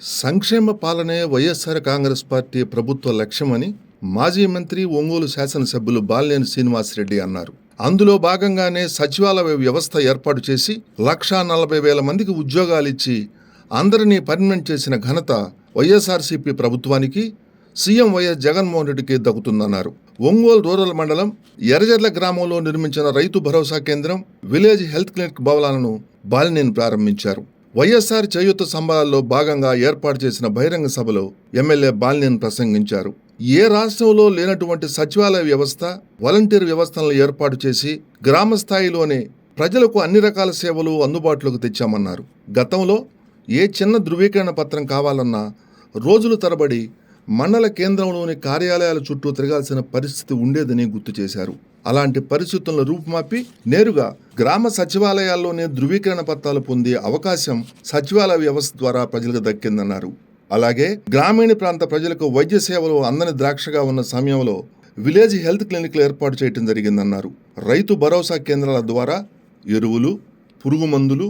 సంక్షేమ పాలనే వైఎస్ఆర్ కాంగ్రెస్ పార్టీ ప్రభుత్వ లక్ష్యమని మాజీ మంత్రి ఒంగోలు శాసనసభ్యులు బాలినేని శ్రీనివాసరెడ్డి అన్నారు. అందులో భాగంగానే సచివాలయ వ్యవస్థ ఏర్పాటు చేసి లక్షా నలభై వేల మందికి ఉద్యోగాలిచ్చి అందరినీ పర్మనెంట్ చేసిన ఘనత వైఎస్ఆర్సీపీ ప్రభుత్వానికి సీఎం వైఎస్ జగన్మోహన్ రెడ్డికి దక్కుతుందన్నారు. ఒంగోలు రూరల్ మండలం ఎర్రజర్ల గ్రామంలో నిర్మించిన రైతు భరోసా కేంద్రం విలేజ్ హెల్త్ క్లినిక్ భవనాలను బాలినేని ప్రారంభించారు. వైఎస్ఆర్ చేయూత సంబరాల్లో భాగంగా ఏర్పాటు చేసిన బహిరంగ సభలో ఎమ్మెల్యే బాలినేని ప్రసంగించారు. ఏ రాష్ట్రంలో లేనటువంటి సచివాలయ వ్యవస్థ వాలంటీర్ వ్యవస్థలను ఏర్పాటు చేసి గ్రామ స్థాయిలోనే ప్రజలకు అన్ని రకాల సేవలు అందుబాటులోకి తెచ్చామన్నారు. గతంలో ఏ చిన్న ధృవీకరణ పత్రం కావాలన్నా రోజులు తరబడి మండల కేంద్రంలోని కార్యాలయాల చుట్టూ తిరగాల్సిన పరిస్థితి ఉండేదని గుర్తు చేశారు. అలాంటి పరిస్థితులను రూపుమాపి నేరుగా గ్రామ సచివాలయాల్లోనే ధృవీకరణ పత్రాలు పొందే అవకాశం సచివాలయ వ్యవస్థ ద్వారా ప్రజలకు దక్కిందన్నారు. అలాగే గ్రామీణ ప్రాంత ప్రజలకు వైద్య సేవలు అందని ద్రాక్షగా ఉన్న సమయంలో విలేజ్ హెల్త్ క్లినిక్లు ఏర్పాటు చేయడం జరిగిందన్నారు. రైతు భరోసా కేంద్రాల ద్వారా ఎరువులు పురుగు మందులు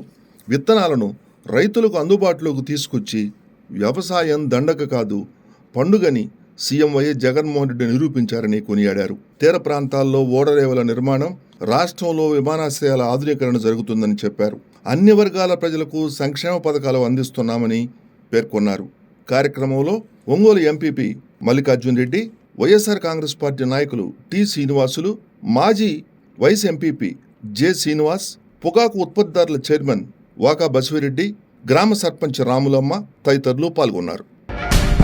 విత్తనాలను రైతులకు అందుబాటులోకి తీసుకొచ్చి వ్యవసాయం దండక కాదు పండుగని సీఎం వైఎస్ జగన్మోహన్ రెడ్డి నిరూపించారని కొనియాడారు. తీర ప్రాంతాల్లో ఓడరేవుల నిర్మాణం రాష్ట్రంలో విమానాశ్రయాల ఆధునీకరణ జరుగుతుందని చెప్పారు. అన్ని వర్గాల ప్రజలకు సంక్షేమ పథకాలు అందిస్తున్నామని పేర్కొన్నారు. కార్యక్రమంలో Ongole MPP Mallikarjun Reddy YSR Congress party నాయకులు టి శ్రీనివాసులు మాజీ వైస్ ఎంపీపీ జె శ్రీనివాస్ పొగాకు ఉత్పత్తిదారుల చైర్మన్ వాకా బసివిరెడ్డి గ్రామ సర్పంచ్ రాములమ్మ తదితరులు పాల్గొన్నారు.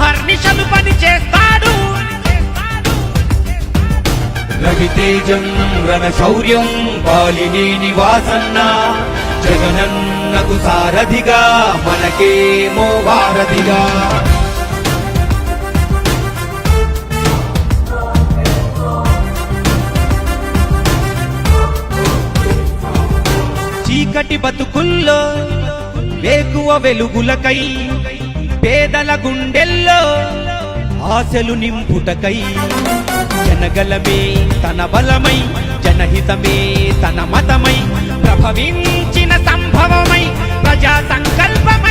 అహర్నిశలు పని చేస్తాడు. రవితేజం రణ శౌర్యం బాలినేని వాసన్న జగనన్నకు సారథిగా మనకేమో వారధిగా. చీకటి బతుకుల్లో వేకువ వెలుగులకై పేదల గుండెల్లో ఆశలు నింపుటకై జనగలమే తన బలమై జనహితమే తన మతమై ప్రభవించిన సంభవమై ప్రజా సంకల్పమై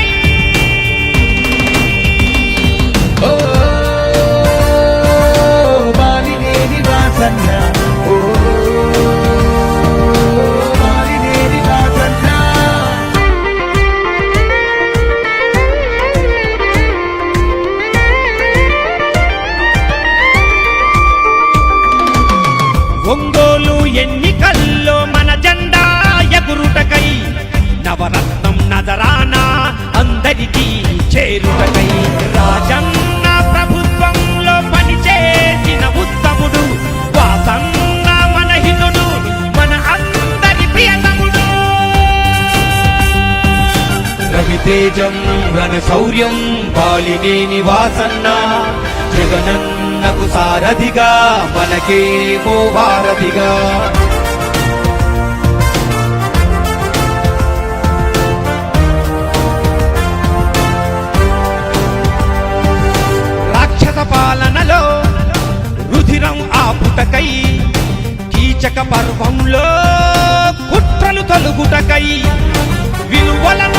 తేజం రణ శౌర్యం బాలినేని వాసన్న జగనన్నకు సారథిగా మనకేమో వారధిగా రాక్షస పాలనలో రుధిరం ఆపుటకై కీచక పర్వంలో కుట్రలు తలుగుటకై విలువలను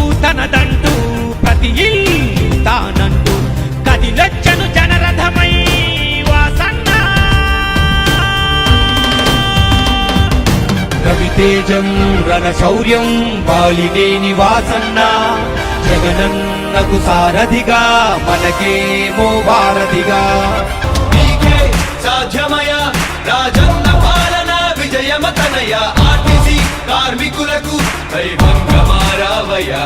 తనదంటూ ప్రతి తానంటూ కదిలొచ్చను జనరథమై వాసన్న. రవితేజం రణ శౌర్యం బాలినేని వాసన్న జగనన్నకు సారథిగా మనకేమో వారధిగా సాధ్యమయ రాజన్న పాలన విజయమతనయ ఆర్టీసీ కార్మికులకు వైభంగమారావయా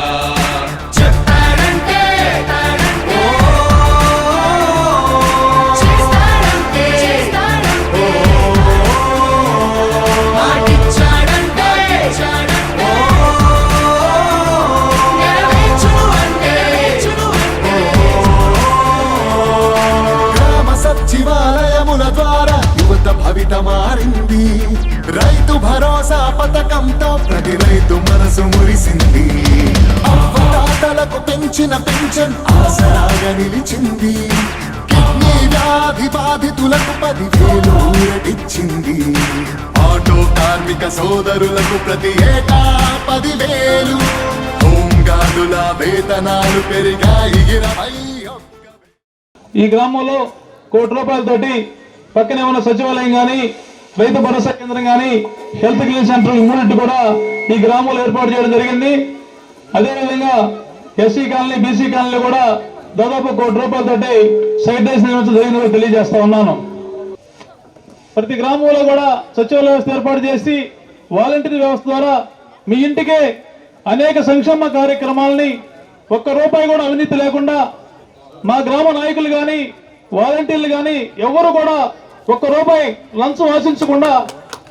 అవ్వతాతలకు పెంచిన పెన్షన్ ఆసరాగా నిలిచింది. కిడ్నీ వ్యాధి బాధితులకు పదివేలు ఊరటిచ్చింది. ఆటో కార్మిక సోదరులకు ప్రతి ఏటా పదివేలు. హోంగార్డుల వేతనాలు పెరిగాయి. ఇరవై ఈ గ్రామంలో కోటి రూపాయలతోటి పక్కనే ఉన్న సచివాలయం కానీ రైతు భరోసా కేంద్రం కానీ హెల్త్ కేర్ సెంటర్ ఈ మూడింటి కూడా ఈ గ్రామంలో ఏర్పాటు చేయడం జరిగింది. అదేవిధంగా ఎస్సీ కాలనీ బీసీ కాలనీ కూడా దాదాపు కోటి రూపాయలతోటి సైట్ డేస్ నిర్మించడం జరిగిందని తెలియజేస్తా ఉన్నాను. ప్రతి గ్రామంలో కూడా సచివాలయ వ్యవస్థ ఏర్పాటు చేసి వాలంటీర్ వ్యవస్థ ద్వారా మీ ఇంటికే అనేక సంక్షేమ కార్యక్రమాలని ఒక్క రూపాయి కూడా అవినీతి లేకుండా మా గ్రామ నాయకులు కానీ వాలంటీర్లు కానీ ఎవరు కూడా ఒక్క రూపాయి లంచం ఆశించకుండా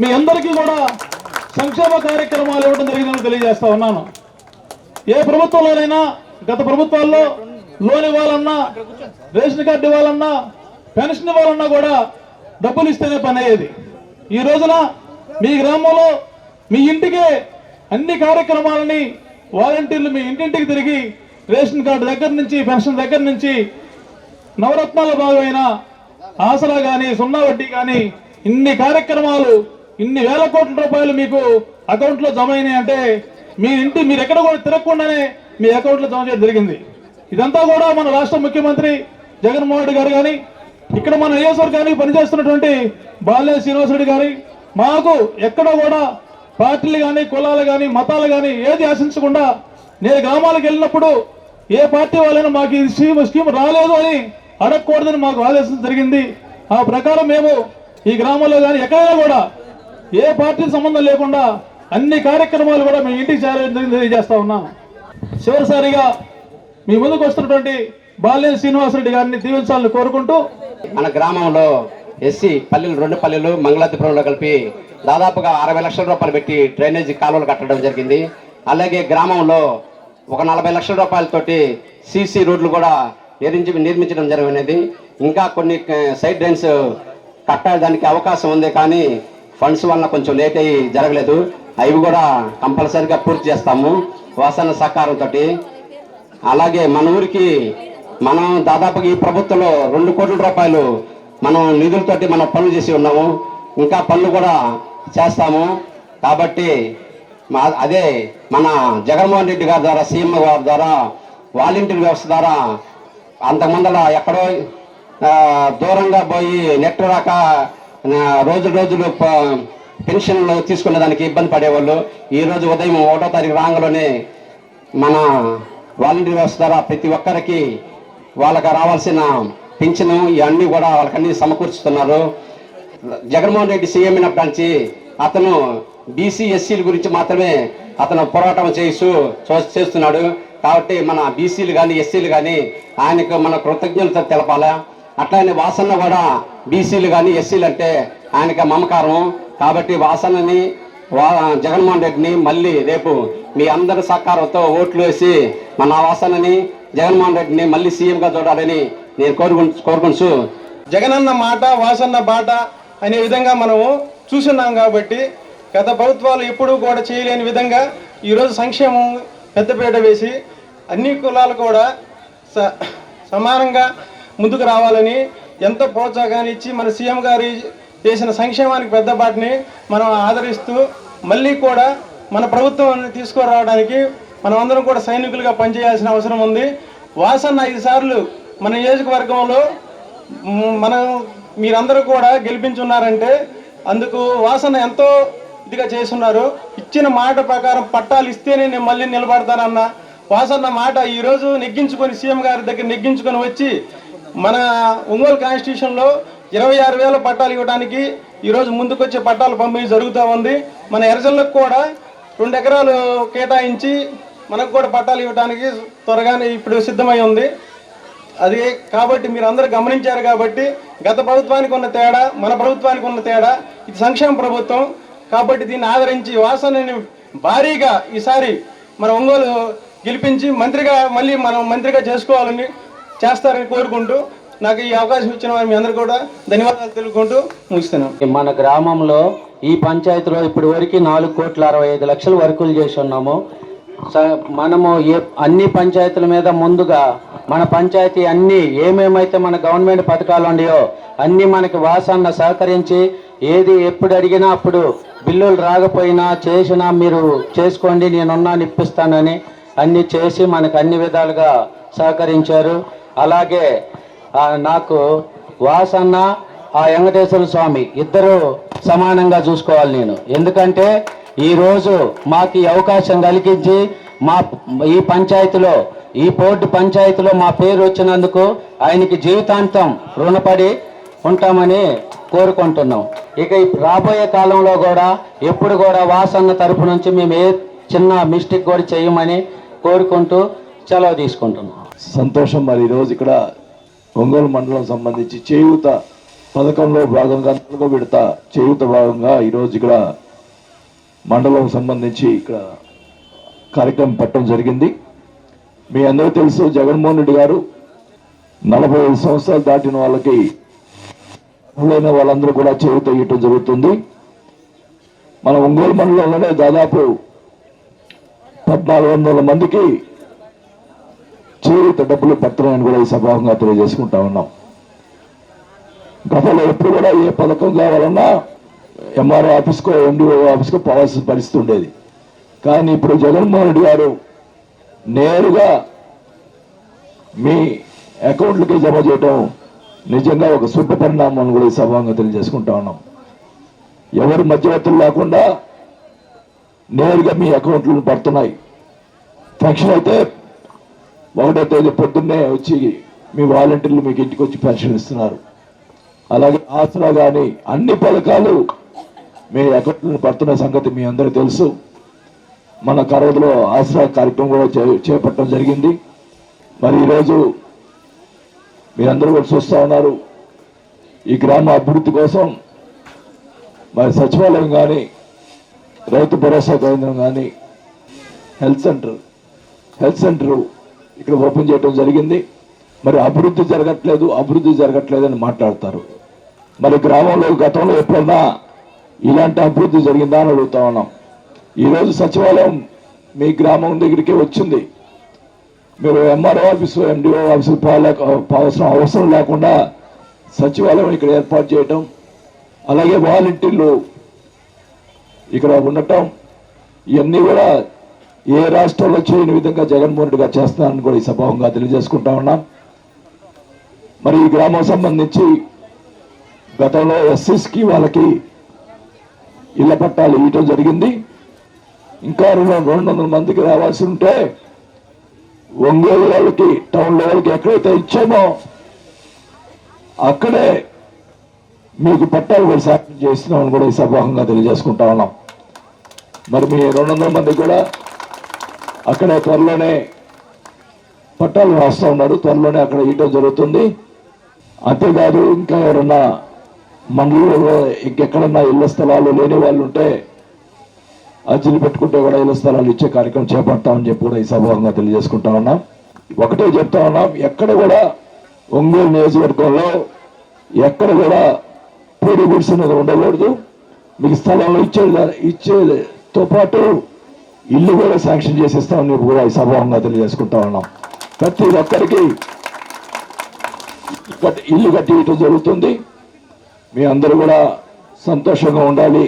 మీ అందరికీ కూడా సంక్షేమ కార్యక్రమాలు ఇవ్వడం జరిగిందని తెలియజేస్తా ఉన్నాను. ఏ ప్రభుత్వంలోనైనా గత ప్రభుత్వాల్లో లోన్ ఇవ్వాలన్నా రేషన్ కార్డు ఇవ్వాలన్నా పెన్షన్ ఇవ్వాలన్నా కూడా డబ్బులు ఇస్తేనే పని అయ్యేది. ఈ రోజున మీ గ్రామంలో మీ ఇంటికే అన్ని కార్యక్రమాలని వాలంటీర్లు మీ ఇంటింటికి తిరిగి రేషన్ కార్డు దగ్గర నుంచి పెన్షన్ దగ్గర నుంచి నవరత్నాల భాగమైన ఆసరా కానీ సున్నా వడ్డీ కానీ ఇన్ని కార్యక్రమాలు ఇన్ని వేల కోట్ల రూపాయలు మీకు అకౌంట్లో జమ అయినాయి అంటే మీ ఇంటి మీరు ఎక్కడ కూడా తిరగకుండానే మీ అకౌంట్లో జమ చేయడం జరిగింది. ఇదంతా కూడా మన రాష్ట్ర ముఖ్యమంత్రి జగన్మోహన్ రెడ్డి గారు కానీ ఇక్కడ మన నియోజకవర్గానికి పనిచేస్తున్నటువంటి బాలే శ్రీనివాసరెడ్డి గారి మాకు ఎక్కడ కూడా పార్టీలు కానీ కులాలు కానీ మతాలు కానీ ఏది ఆశించకుండా నేను గ్రామాలకు వెళ్ళినప్పుడు ఏ పార్టీ వాళ్ళైనా మాకు ఈ స్కీమ్ స్కీమ్ రాలేదు అని అడగకూడదని మాకు ఆదేశం జరిగింది. ఆ ప్రకారం మేము ఈ గ్రామంలో కానీ ఎక్కడైనా కూడా ఏ పార్టీ సంబంధం లేకుండా అన్ని కార్యక్రమాలు కూడా మేము ఇంటికి చేరాలని తెలియజేస్తా ఉన్నాం. చివరిసారిగా మీ ముందుకు వస్తున్నటువంటి బాలినేని శ్రీనివాసరెడ్డి గారిని దీవించాలని కోరుకుంటూ మన గ్రామంలో ఎస్సీ పల్లెలు రెండు పల్లెలు మంగళాతిపురంలో కలిపి దాదాపుగా అరవై లక్షల రూపాయలు పెట్టి డ్రైనేజీ కాలువలు కట్టడం జరిగింది. అలాగే గ్రామంలో ఒక నలభై లక్షల రూపాయలతోటి సీసీ రోడ్లు కూడా నిర్మించి నిర్మించడం జరిగినది. ఇంకా కొన్ని సైడ్ డ్రైన్స్ కట్టడానికి అవకాశం ఉంది కానీ ఫండ్స్ వల్ల కొంచెం లేట్ అయ్యి జరగలేదు. అవి కూడా కంపల్సరిగా పూర్తి చేస్తాము. వాసన సహకారంతో అలాగే మన ఊరికి మనం దాదాపుగా ఈ ప్రభుత్వంలో రెండు కోట్ల రూపాయలు మనం నిధులతోటి మనం పనులు చేసి ఉన్నాము. ఇంకా పనులు కూడా చేస్తాము. కాబట్టి మా అదే మన జగన్మోహన్ రెడ్డి గారి ద్వారా సీఎం గారి ద్వారా వాలంటీర్ వ్యవస్థ ద్వారా అంతకుముందల ఎక్కడో దూరంగా పోయి నెట్ రాక రోజు రోజులు పెన్షన్ పెన్షన్లు తీసుకునే దానికి ఇబ్బంది పడేవాళ్ళు. ఈరోజు ఉదయం ఒకటో తారీఖు రాగానే మన వాలంటీర్ వ్యవస్థ ద్వారా ప్రతి ఒక్కరికి వాళ్ళకి రావాల్సిన పెన్షన్ ఇవన్నీ కూడా వాళ్ళకన్నీ సమకూర్చుతున్నారు. జగన్మోహన్ రెడ్డి సీఎం అయినప్పటి నుంచి అతను బీసీ ఎస్సీల గురించి మాత్రమే అతను పోరాటం చేస్తూ చేస్తున్నాడు. కాబట్టి మన బీసీలు కానీ ఎస్సీలు కానీ ఆయనకు మన కృతజ్ఞత తెలపాలా? అట్లానే వాసన్న కూడా బీసీలు కానీ ఎస్సీలు అంటే ఆయనకి మమకారం కాబట్టి వాసనని వా జగన్మోహన్ రెడ్డిని మళ్ళీ రేపు మీ అందరి సహకారంతో ఓట్లు వేసి మన వాసనని జగన్మోహన్ రెడ్డిని మళ్ళీ సీఎంగా చూడాలని నేను కోరుకు కోరుకుంటూ జగనన్న మాట వాసన్న బాట అనే విధంగా మనము చూస్తున్నాం కాబట్టి గత ప్రభుత్వాలు ఎప్పుడూ కూడా చేయలేని విధంగా ఈరోజు సంక్షేమం పెద్దపీట వేసి అన్ని కులాలు కూడా స సమానంగా ముందుకు రావాలని ఎంతో ప్రోత్సాహాన్ని ఇచ్చి మన సీఎం గారి చేసిన సంక్షేమానికి పెద్ద బాటని మనం ఆదరిస్తూ మళ్ళీ కూడా మన ప్రభుత్వాన్ని తీసుకురావడానికి మనం అందరం కూడా సైనికులుగా పనిచేయాల్సిన అవసరం ఉంది. వాసన్న ఐదు సార్లు మన నియోజకవర్గంలో మనం మీరందరూ కూడా గెలిపించున్నారంటే అందుకు వాసన ఎంతో ఇదిగా చేస్తున్నారు. ఇచ్చిన మాట ప్రకారం పట్టాలు ఇస్తేనే నేను మళ్ళీ నిలబడతానన్న వాసన్న మాట ఈరోజు నెగ్గించుకొని సీఎం గారి దగ్గర నెగ్గించుకొని వచ్చి మన ఒంగోలు కాన్స్టిట్యూషన్లో ఇరవై ఆరు వేల పట్టాలు ఇవ్వడానికి ఈరోజు ముందుకొచ్చే పట్టాలు పంపిణీ జరుగుతూ ఉంది. మన ఎరజల్లకు కూడా రెండు ఎకరాలు కేటాయించి మనకు కూడా పట్టాలు ఇవ్వడానికి త్వరగానే ఇప్పుడు సిద్ధమై ఉంది. అది కాబట్టి మీరు అందరూ గమనించారు కాబట్టి గత ప్రభుత్వానికి ఉన్న తేడా మన ప్రభుత్వానికి ఉన్న తేడా ఇది సంక్షేమ ప్రభుత్వం కాబట్టి దీన్ని ఆదరించి వాసనని భారీగా ఈసారి మన ఒంగోలు గెలిపించి మంత్రిగా మళ్ళీ మనం మంత్రిగా చేసుకోవాలని చేస్తారని కోరుకుంటూ నాకు ఈ అవకాశం ఇచ్చిన వారి మీ అందరూ కూడా ధన్యవాదాలు తెలుపుకుంటూ ముగిస్తున్నాను మన గ్రామంలో ఈ పంచాయతీలో ఇప్పటి వరకు నాలుగు కోట్ల అరవై ఐదు లక్షలు వర్కులు చేసి ఉన్నాము. స- మనము ఏ అన్ని పంచాయతీల మీద ముందుగా మన పంచాయతీ అన్ని ఏమేమైతే మన గవర్నమెంట్ పథకాలు ఉన్నాయో అన్ని మనకి వాసన్న సహకరించి ఏది ఎప్పుడు అడిగినా అప్పుడు బిల్లులు రాకపోయినా చేసినా మీరు చేసుకోండి నేనున్నాను ఇప్పిస్తానని అన్ని చేసి మనకు అన్ని విధాలుగా సహకరించారు. అలాగే నాకు వాసన్న ఆ వెంకటేశ్వర స్వామి ఇద్దరు సమానంగా చూసుకోవాలి నేను. ఎందుకంటే ఈరోజు మాకు ఈ అవకాశం కలిగించి మా ఈ పంచాయతీలో ఈ పోర్టు పంచాయతీలో మా పేరు వచ్చినందుకు ఆయనకి జీవితాంతం రుణపడి ఉంటామని కోరుకుంటున్నాం. ఇక రాబోయే కాలంలో కూడా ఎప్పుడు కూడా వాసన్న తరపు నుంచి మేము ఏ చిన్న మిస్టేక్ కూడా చేయమని కోరుకుంటూ సెలవు తీసుకుంటున్నాం. సంతోషం మరి ఈరోజు ఇక్కడ ఒంగోలు మండలం సంబంధించి చేయూత పథకంలో భాగంగా నాలుగో విడత చేయూత భాగంగా ఈరోజు ఇక్కడ మండలం సంబంధించి ఇక్కడ కార్యక్రమం పెట్టడం జరిగింది. మీ అందరూ తెలుసు జగన్మోహన్ రెడ్డి గారు నలభై ఐదు సంవత్సరాలు దాటిన వాళ్ళకి అర్హులైన వాళ్ళందరూ కూడా చేయూత ఇవ్వటం జరుగుతుంది. మన ఒంగోలు మండలంలోనే దాదాపు పద్నాలుగు వందల మందికి చేరిత డబ్బులు పడుతున్నాయని కూడా ఈ సభావంగా తెలియజేసుకుంటా ఉన్నాం. గతంలో ఎప్పుడు కూడా ఏ పథకం కావాలన్నా ఎంఆర్ఓ ఆఫీస్కో ఎండిఓ ఆఫీస్కో పోవాల్సిన పరిస్థితి ఉండేది కానీ ఇప్పుడు జగన్మోహన్ రెడ్డి గారు నేరుగా మీ అకౌంట్లకి జమ చేయటం నిజంగా ఒక శుభ పరిణామం అని కూడా ఈ సభాంగా తెలియజేసుకుంటా ఉన్నాం. ఎవరు మధ్యవర్తులు లేకుండా నేరుగా మీ అకౌంట్లను పడుతున్నాయి. పెన్షన్ అయితే ఒకటో తేదీ పొద్దున్నే వచ్చి మీ వాలంటీర్లు మీకు ఇంటికి వచ్చి పెన్షన్ ఇస్తున్నారు. అలాగే ఆసరా కానీ అన్ని పథకాలు మీ అకౌంట్లను పడుతున్న సంగతి మీ అందరూ తెలుసు. మన కరోదులో ఆసరా కార్యక్రమం కూడా చే- చేపట్టడం జరిగింది. మరి ఈరోజు మీరందరూ కూడా చూస్తూ ఉన్నారు. ఈ గ్రామ అభివృద్ధి కోసం మరి సచివాలయం కానీ రైతు భరోసా కేంద్రం కానీ హెల్త్ సెంటర్ హెల్త్ సెంటర్ ఇక్కడ ఓపెన్ చేయడం జరిగింది. మరి అభివృద్ధి జరగట్లేదు అభివృద్ధి జరగట్లేదు అని మాట్లాడతారు. మరి గ్రామంలో గతంలో ఎప్పుడన్నా ఇలాంటి అభివృద్ధి జరిగిందా అని అడుగుతా ఉన్నాం. ఈరోజు సచివాలయం మీ గ్రామం దగ్గరికి వచ్చింది. మీరు ఎంఆర్ఓ ఆఫీసు ఎండిఓ ఆఫీసు పోలేక అవసరం అవసరం లేకుండా సచివాలయం ఇక్కడ ఏర్పాటు చేయటం అలాగే వాలంటీర్లు ఇక్కడ ఉండటం ఇవన్నీ కూడా ఏ రాష్ట్రంలో చేయని విధంగా జగన్మోహన్ రెడ్డి గారు చేస్తానని కూడా ఈ సభావంగా తెలియజేసుకుంటా ఉన్నాం. మరి ఈ గ్రామం సంబంధించి గతంలో ఎస్సీస్కి వాళ్ళకి ఇళ్ళ పట్టాలు ఇవ్వటం జరిగింది. ఇంకా రెండు రెండు వందల మందికి రావాల్సి ఉంటే ఒంగోలు వాళ్ళకి టౌన్ లెవెల్కి ఎక్కడైతే ఇచ్చామో అక్కడే మీకు పట్టాలు కూడా శాంక్షన్ చేస్తున్నామని కూడా ఈ సభావంగా తెలియజేసుకుంటా ఉన్నాం. మరి మీ రెండు వందల మంది కూడా అక్కడే త్వరలోనే పట్టాలు రాస్తూ ఉన్నారు త్వరలోనే అక్కడ ఇవ్వడం జరుగుతుంది. అంతేకాదు ఇంకా ఎవరన్నా మండలంలో ఇంకెక్కడన్నా ఇళ్ళ స్థలాలు లేని వాళ్ళు ఉంటే అర్జీలు పెట్టుకుంటే కూడా ఇళ్ళ స్థలాలు ఇచ్చే కార్యక్రమం చేపడతామని చెప్పి కూడా ఈ సభావంగా తెలియజేసుకుంటా ఉన్నాం. ఒకటే చెప్తా ఉన్నాం ఎక్కడ కూడా ఒంగోలు నియోజకవర్గంలో ఎక్కడ కూడా పూడి గుడిసినది అనేది ఉండకూడదు. మీకు స్థలంలో ఇచ్చే ఇచ్చేతో పాటు ఇల్లు కూడా శాంక్షన్ చేసేస్తామని చెప్పి కూడా ఈ సభావంగా తెలియజేసుకుంటా ఉన్నాం ప్రతి ఒక్కరికి ఇల్లు కట్టి జరుగుతుంది. మీ అందరూ కూడా సంతోషంగా ఉండాలి.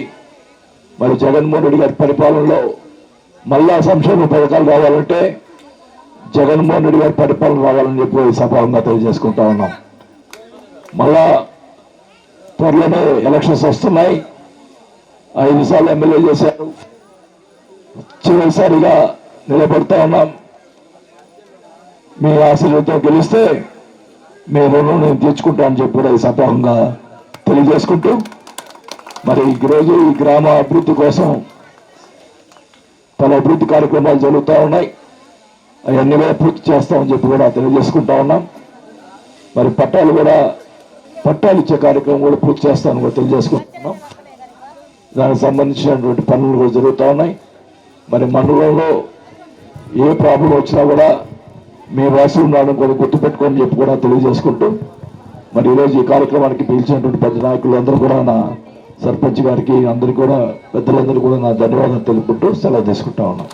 మరి జగన్మోహన్ రెడ్డి గారి పరిపాలనలో మళ్ళా సంక్షేమ పథకాలు రావాలంటే జగన్మోహన్ రెడ్డి గారి పరిపాలన రావాలని చెప్పి ఈ సభావంగా తెలియజేసుకుంటా ఉన్నాం. మళ్ళా త్వరలోనే ఎలక్షన్స్ వస్తున్నాయి. ఐదు సార్లు ఎమ్మెల్యే చేశారు. చివరిసారిగా నిలబడతా ఉన్నాం. మీ ఆశీర్వాదంతో గెలిస్తే మీ రుణం నేను తీర్చుకుంటానని చెప్పి కూడా ఈ సందర్భంగా తెలియజేసుకుంటూ మరి ఈరోజు ఈ గ్రామ అభివృద్ధి కోసం పలు అభివృద్ధి కార్యక్రమాలు జరుగుతూ ఉన్నాయి. అవన్నీ కూడా పూర్తి చేస్తామని చెప్పి కూడా తెలియజేసుకుంటా ఉన్నాం. మరి పట్టాలు కూడా పట్టాలు ఇచ్చే కార్యక్రమం కూడా పూర్తి చేస్తామని కూడా తెలియజేసుకుంటున్నాం. దానికి సంబంధించినటువంటి పనులు కూడా జరుగుతూ ఉన్నాయి. మరి మండలంలో ఏ ప్రాబ్లం వచ్చినా కూడా మేము రాసి ఉన్నాడని కూడా గుర్తుపెట్టుకొని చెప్పి కూడా తెలియజేసుకుంటూ మరి ఈరోజు ఈ కార్యక్రమానికి పిలిచినటువంటి పెద్ద నాయకులు అందరూ కూడా నా సర్పంచ్ గారికి అందరికీ కూడా పెద్దలందరూ కూడా నా ధన్యవాదాలు తెలుపుకుంటూ సెలవు తీసుకుంటా ఉన్నాం.